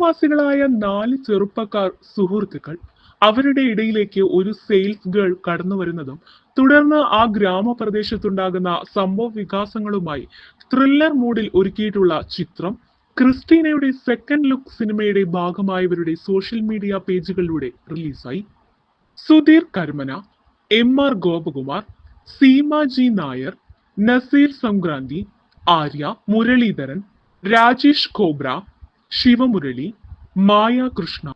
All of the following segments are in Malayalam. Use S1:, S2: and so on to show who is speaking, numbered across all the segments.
S1: അയൽവാസികളായ നാല് ചെറുപ്പക്കാർ സുഹൃത്തുക്കൾ അവരുടെ ഇടയിലേക്ക് ഒരു സെയിൽസ് ഗേൾ കടന്നു വരുന്നതും തുടർന്ന് ആ ഗ്രാമപ്രദേശത്തുണ്ടാകുന്ന സംഭവ വികാസങ്ങളുമായി ത്രില്ലർ മൂഡിൽ ഒരുക്കിയിട്ടുള്ള ചിത്രം ക്രിസ്റ്റീനയുടെ സെക്കൻഡ് ലുക്ക് സിനിമയുടെ ഭാഗമായവരുടെ സോഷ്യൽ മീഡിയ പേജുകളിലൂടെ റിലീസായി Sudheer Karumana M R Gopakumar Seema G Nair Naseer Sankranthi Arya Muraleedharan Rajesh Cobra Sivamurali Mayakrishna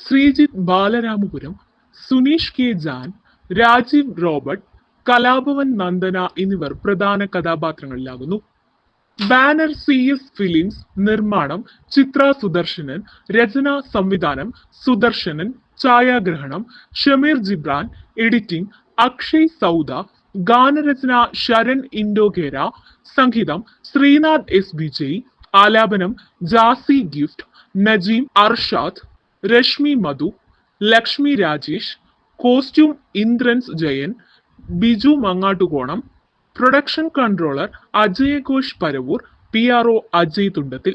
S1: Sreejith Balaramapuram Suneesh K Jan Rajeev Robert Kalabhavan Nandana എന്നിവർ പ്രധാന കഥാപാത്രങ്ങളിലാകുന്നു. ബാനർ സി എസ് ഫിലിംസ് നിർമ്മാണം ചിത്ര സുദർശനൻ രചന സംവിധാനം സുദർശനൻ ഛായാഗ്രഹണം ഷമീർ ജിബ്രാൻ എഡിറ്റിംഗ് അക്ഷയ് സൗദ ഗാനരചന ശരൺ ഇൻഡോഗേര സംഗീതം ശ്രീനാഥ് എസ് ബി ആലാപനം Jassie Gift Najeem Arshad Rashmi Madhu Lakshmi Rajesh costume Indrans Jayan Biju Mangattukonam production controller അജയഘോഷ് Paravoor P R O Ajay Thundathil.